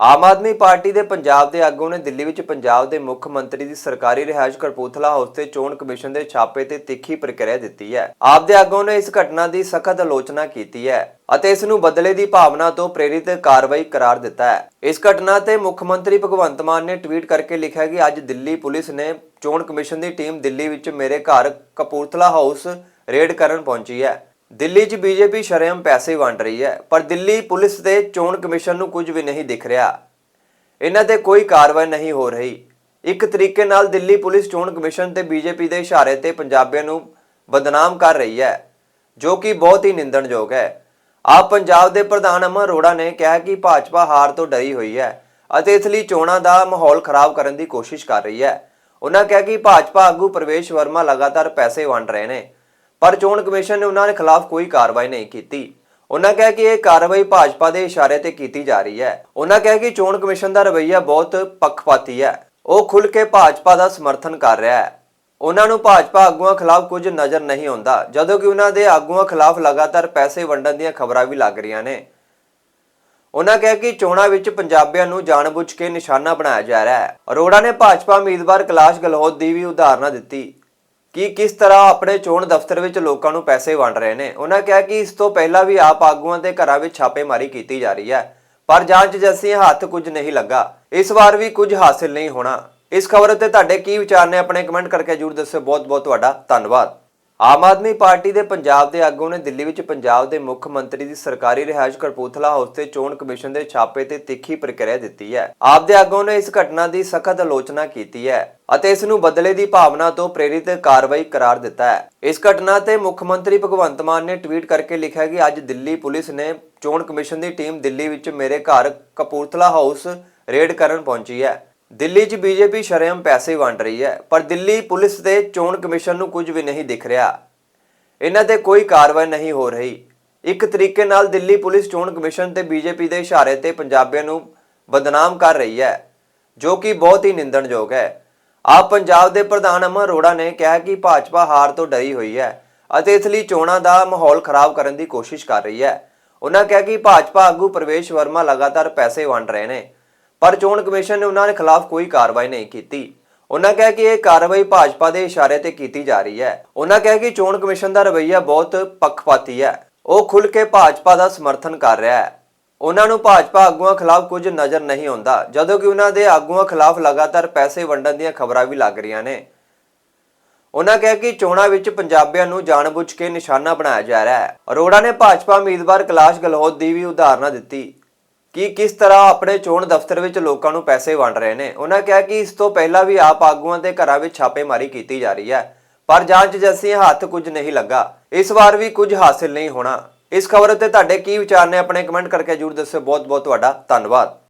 Aam Aadmi party ਦੇ ਪੰਜਾਬ ਦੇ ਆਗੂ ਨੇ ਦਿੱਲੀ ਵਿੱਚ ਪੰਜਾਬ ਦੇ ਮੁੱਖ ਮੰਤਰੀ ਦੀ ਸਰਕਾਰੀ ਰਿਹਾਇਸ਼ ਕਰਪੂਥਲਾ ਹਾਊਸ ਤੇ ਚੋਣ ਕਮਿਸ਼ਨ ਦੇ ਛਾਪੇ ਤੇ ਤਿੱਖੀ ਪ੍ਰਕਿਰਿਆ ਦਿੱਤੀ ਹੈ। ਆਪ ਦੇ ਆਗੂ ਨੇ ਇਸ ਘਟਨਾ ਦੀ ਸਖਤ ਆਲੋਚਨਾ ਕੀਤੀ ਹੈ ਅਤੇ ਇਸ ਨੂੰ ਬਦਲੇ ਦੀ ਭਾਵਨਾ ਤੋਂ ਪ੍ਰੇਰਿਤ ਕਾਰਵਾਈ ਕਰਾਰ ਦਿੱਤਾ ਹੈ। ਇਸ ਘਟਨਾ ਤੇ ਮੁੱਖ ਮੰਤਰੀ ਭਗਵੰਤ ਮਾਨ ਨੇ ਟਵੀਟ ਕਰਕੇ ਲਿਖਿਆ ਕਿ ਅੱਜ ਦਿੱਲੀ ਪੁਲਿਸ ਨੇ ਚੋਣ ਕਮਿਸ਼ਨ ਦੀ ਟੀਮ ਦਿੱਲੀ ਵਿੱਚ ਮੇਰੇ ਘਰ ਕਪੂਰਥਲਾ ਹਾਊਸ ਰੇਡ ਕਰਨ ਪਹੁੰਚੀ ਹੈ। ਦਿੱਲੀ 'ਚ ਬੀਜੇਪੀ ਸ਼ਰੇਆਮ ਪੈਸੇ ਵੰਡ ਰਹੀ ਹੈ, ਪਰ ਦਿੱਲੀ ਪੁਲਿਸ ਤੇ ਚੋਣ ਕਮਿਸ਼ਨ ਨੂੰ ਕੁਝ ਵੀ ਨਹੀਂ ਦਿਖ ਰਿਹਾ। ਇਹਨਾਂ ਤੇ ਕੋਈ ਕਾਰਵਾਈ ਨਹੀਂ ਹੋ ਰਹੀ। ਇੱਕ ਤਰੀਕੇ ਨਾਲ ਦਿੱਲੀ ਪੁਲਿਸ ਚੋਣ ਕਮਿਸ਼ਨ ਤੇ ਬੀਜੇਪੀ ਦੇ ਇਸ਼ਾਰੇ ਤੇ ਪੰਜਾਬੀਆਂ ਨੂੰ ਬਦਨਾਮ ਕਰ ਰਹੀ ਹੈ, ਜੋ ਕਿ ਬਹੁਤ ਹੀ ਨਿੰਦਣਯੋਗ ਹੈ। ਆਪ ਪੰਜਾਬ ਦੇ ਪ੍ਰਧਾਨ ਅਮਰ ਅਰੋੜਾ ਨੇ ਕਿਹਾ ਕਿ ਭਾਜਪਾ ਹਾਰ ਤੋਂ ਡਰੀ ਹੋਈ ਹੈ ਅਤੇ ਇਸ ਲਈ ਚੋਣਾਂ ਦਾ ਮਾਹੌਲ ਖਰਾਬ ਕਰਨ ਦੀ ਕੋਸ਼ਿਸ਼ ਕਰ ਰਹੀ ਹੈ। ਉਹਨਾਂ ਕਿਹਾ ਕਿ ਭਾਜਪਾ ਆਗੂ ਪ੍ਰਵੇਸ਼ ਵਰਮਾ ਲਗਾਤਾਰ ਪੈਸੇ ਵੰਡ ਰਹੇ ਨੇ। ਪਰ ਚੋਣ ਕਮਿਸ਼ਨ ਨੇ ਉਹਨਾਂ ਦੇ ਖਿਲਾਫ ਕੋਈ ਕਾਰਵਾਈ ਨਹੀਂ ਕੀਤੀ। ਉਹਨਾਂ ਕਿਹਾ ਕਿ ਇਹ ਕਾਰਵਾਈ ਭਾਜਪਾ ਦੇ ਇਸ਼ਾਰੇ ਤੇ ਕੀਤੀ ਜਾ ਰਹੀ ਹੈ। ਉਹਨਾਂ ਕਿਹਾ ਕਿ ਚੋਣ ਕਮਿਸ਼ਨ ਦਾ ਰਵੱਈਆ ਬਹੁਤ ਪੱਖਪਾਤੀ ਹੈ। ਉਹ ਖੁੱਲ੍ਹ ਕੇ ਭਾਜਪਾ ਦਾ ਸਮਰਥਨ ਕਰ ਰਿਹਾ ਹੈ। ਉਹਨਾਂ ਨੂੰ ਭਾਜਪਾ ਆਗੂਆਂ ਖਿਲਾਫ ਕੁਝ ਨਜ਼ਰ ਨਹੀਂ ਆਉਂਦਾ, ਜਦੋਂ ਕਿ ਉਹਨਾਂ ਦੇ ਆਗੂਆਂ ਖਿਲਾਫ ਲਗਾਤਾਰ ਪੈਸੇ ਵੰਡਣ ਦੀਆਂ ਖਬਰਾਂ ਵੀ ਲੱਗ ਰਹੀਆਂ ਨੇ। ਉਹਨਾਂ ਕਿਹਾ ਕਿ ਚੋਣਾਂ ਵਿੱਚ ਪੰਜਾਬੀਆਂ ਨੂੰ ਜਾਣਬੁੱਝ ਕੇ ਨਿਸ਼ਾਨਾ ਬਣਾਇਆ ਜਾ ਰਿਹਾ ਹੈ। ਅਰੋੜਾ ਨੇ ਭਾਜਪਾ ਉਮੀਦਵਾਰ ਕੈਲਾਸ਼ ਗਲਹੋਤ ਦੀ ਵੀ ਉਦਾਹਰਨਾਂ ਦਿੱਤੀ। ਕਿ ਕਿਸ ਤਰ੍ਹਾਂ ਆਪਣੇ ਚੋਣ ਦਫ਼ਤਰ ਵਿੱਚ ਲੋਕਾਂ ਨੂੰ ਪੈਸੇ ਵੰਡ ਰਹੇ ਨੇ। ਉਹਨਾਂ ਕਿਹਾ ਕਿ ਇਸ ਤੋਂ ਪਹਿਲਾਂ ਵੀ ਆਪ ਆਗੂਆਂ ਦੇ ਘਰਾਂ ਵਿੱਚ ਛਾਪੇਮਾਰੀ ਕੀਤੀ ਜਾ ਰਹੀ ਹੈ, ਪਰ ਜਾਂਚ ਜੈਸੀ ਹੱਥ ਕੁਝ ਨਹੀਂ ਲੱਗਾ। ਇਸ ਵਾਰ ਵੀ ਕੁਝ ਹਾਸਿਲ ਨਹੀਂ ਹੋਣਾ। ਇਸ ਖਬਰ ਉੱਤੇ ਤੁਹਾਡੇ ਕੀ ਵਿਚਾਰ ਨੇ, ਆਪਣੇ ਕਮੈਂਟ ਕਰਕੇ ਜਰੂਰ ਦੱਸਿਓ। ਬਹੁਤ ਬਹੁਤ ਤੁਹਾਡਾ ਧੰਨਵਾਦ। ਆਮ ਆਦਮੀ ਪਾਰਟੀ ਦੇ ਪੰਜਾਬ ਦੇ ਆਗੂ ਨੇ ਦਿੱਲੀ ਵਿੱਚ ਪੰਜਾਬ ਦੇ ਮੁੱਖ ਮੰਤਰੀ ਦੀ ਸਰਕਾਰੀ ਰਿਹਾਇਸ਼ ਕਰਪੂਥਲਾ ਹਾਊਸ ਤੇ ਚੋਣ ਕਮਿਸ਼ਨ ਦੇ ਛਾਪੇ ਤੇ ਤਿੱਖੀ ਪ੍ਰਕਿਰਿਆ ਦਿੱਤੀ ਹੈ। ਆਪ ਦੇ ਆਗੂ ਨੇ ਇਸ ਘਟਨਾ ਦੀ ਸਖਤ ਆਲੋਚਨਾ ਕੀਤੀ ਹੈ ਅਤੇ ਇਸ ਨੂੰ ਬਦਲੇ ਦੀ ਭਾਵਨਾ ਤੋਂ ਪ੍ਰੇਰਿਤ ਕਾਰਵਾਈ ਕਰਾਰ ਦਿੱਤਾ ਹੈ। ਇਸ ਘਟਨਾ ਤੇ ਮੁੱਖ ਮੰਤਰੀ ਭਗਵੰਤ ਮਾਨ ਨੇ ਟਵੀਟ ਕਰਕੇ ਲਿਖਿਆ ਕਿ ਅੱਜ ਦਿੱਲੀ ਪੁਲਿਸ ਨੇ ਚੋਣ ਕਮਿਸ਼ਨ ਦੀ ਟੀਮ ਦਿੱਲੀ ਵਿੱਚ ਮੇਰੇ ਘਰ ਕਪੂਰਥਲਾ ਹਾਊਸ ਰੇਡ ਕਰਨ ਪਹੁੰਚੀ ਹੈ। ਦਿੱਲੀ 'ਚ ਬੀਜੇਪੀ ਸ਼ਰੇਆਮ ਪੈਸੇ ਵੰਡ ਰਹੀ ਹੈ, ਪਰ ਦਿੱਲੀ ਪੁਲਿਸ ਤੇ ਚੋਣ ਕਮਿਸ਼ਨ ਨੂੰ ਕੁਝ ਵੀ ਨਹੀਂ ਦਿਖ ਰਿਹਾ। ਇਹਨਾਂ ਤੇ ਕੋਈ ਕਾਰਵਾਈ ਨਹੀਂ ਹੋ ਰਹੀ। ਇੱਕ ਤਰੀਕੇ ਨਾਲ ਦਿੱਲੀ ਪੁਲਿਸ ਚੋਣ ਕਮਿਸ਼ਨ ਤੇ ਬੀਜੇਪੀ ਦੇ ਇਸ਼ਾਰੇ ਤੇ ਪੰਜਾਬੀਆਂ ਨੂੰ ਬਦਨਾਮ ਕਰ ਰਹੀ ਹੈ, ਜੋ ਕਿ ਬਹੁਤ ਹੀ ਨਿੰਦਣਯੋਗ ਹੈ। ਆਪ ਪੰਜਾਬ ਦੇ ਪ੍ਰਧਾਨ ਅਮਰ ਅਰੋੜਾ ਨੇ ਕਿਹਾ ਕਿ ਭਾਜਪਾ ਹਾਰ ਤੋਂ ਡਰੀ ਹੋਈ ਹੈ ਅਤੇ ਇਸ ਲਈ ਚੋਣਾਂ ਦਾ ਮਾਹੌਲ ਖਰਾਬ ਕਰਨ ਦੀ ਕੋਸ਼ਿਸ਼ ਕਰ ਰਹੀ ਹੈ। ਉਹਨਾਂ ਕਿਹਾ ਕਿ ਭਾਜਪਾ ਆਗੂ ਪ੍ਰਵੇਸ਼ ਵਰਮਾ ਲਗਾਤਾਰ ਪੈਸੇ ਵੰਡ ਰਹੇ ਨੇ। ਪਰ ਚੋਣ ਕਮਿਸ਼ਨ ਨੇ ਉਹਨਾਂ ਦੇ ਖਿਲਾਫ ਕੋਈ ਕਾਰਵਾਈ ਨਹੀਂ ਕੀਤੀ। ਉਹਨਾਂ ਕਿਹਾ ਕਿ ਇਹ ਕਾਰਵਾਈ ਭਾਜਪਾ ਦੇ ਇਸ਼ਾਰੇ ਤੇ ਕੀਤੀ ਜਾ ਰਹੀ ਹੈ। ਉਹਨਾਂ ਕਿਹਾ ਕਿ ਚੋਣ ਕਮਿਸ਼ਨ ਦਾ ਰਵੱਈਆ ਬਹੁਤ ਪੱਖਪਾਤੀ ਹੈ। ਉਹ ਖੁੱਲ੍ਹ ਕੇ ਭਾਜਪਾ ਦਾ ਸਮਰਥਨ ਕਰ ਰਿਹਾ ਹੈ। ਉਹਨਾਂ ਨੂੰ ਭਾਜਪਾ ਆਗੂਆਂ ਖਿਲਾਫ ਕੁਝ ਨਜ਼ਰ ਨਹੀਂ ਆਉਂਦਾ, ਜਦੋਂ ਕਿ ਉਹਨਾਂ ਦੇ ਆਗੂਆਂ ਖਿਲਾਫ ਲਗਾਤਾਰ ਪੈਸੇ ਵੰਡਣ ਦੀਆਂ ਖਬਰਾਂ ਵੀ ਲੱਗ ਰਹੀਆਂ ਨੇ। ਉਹਨਾਂ ਕਿਹਾ ਕਿ ਚੋਣਾਂ ਵਿੱਚ ਪੰਜਾਬੀਆਂ ਨੂੰ ਜਾਣਬੁੱਝ ਕੇ ਨਿਸ਼ਾਨਾ ਬਣਾਇਆ ਜਾ ਰਿਹਾ ਹੈ। ਅਰੋੜਾ ਨੇ ਭਾਜਪਾ ਉਮੀਦਵਾਰ ਕੈਲਾਸ਼ ਗਲਹੋਤ ਦੀ ਵੀ ਉਦਾਹਰਨਾਂ ਦਿੱਤੀ। ਕਿ ਕਿਸ ਤਰ੍ਹਾਂ ਆਪਣੇ ਚੋਣ ਦਫ਼ਤਰ ਵਿੱਚ ਲੋਕਾਂ ਨੂੰ ਪੈਸੇ ਵੰਡ ਰਹੇ ਨੇ। ਉਹਨਾਂ ਕਿਹਾ ਕਿ ਇਸ ਤੋਂ ਪਹਿਲਾਂ ਵੀ ਆਪ ਆਗੂਆਂ ਦੇ ਘਰਾਂ ਵਿੱਚ ਛਾਪੇਮਾਰੀ ਕੀਤੀ ਜਾ ਰਹੀ ਹੈ, ਪਰ ਜਾਂਚ ਜੈਸੀ ਹੱਥ ਕੁਝ ਨਹੀਂ ਲੱਗਾ। ਇਸ ਵਾਰ ਵੀ ਕੁਝ ਹਾਸਿਲ ਨਹੀਂ ਹੋਣਾ। ਇਸ ਖਬਰ ਉੱਤੇ ਤੁਹਾਡੇ ਕੀ ਵਿਚਾਰ ਨੇ, ਆਪਣੇ ਕਮੈਂਟ ਕਰਕੇ ਜਰੂਰ ਦੱਸਿਓ। ਬਹੁਤ ਬਹੁਤ ਤੁਹਾਡਾ ਧੰਨਵਾਦ।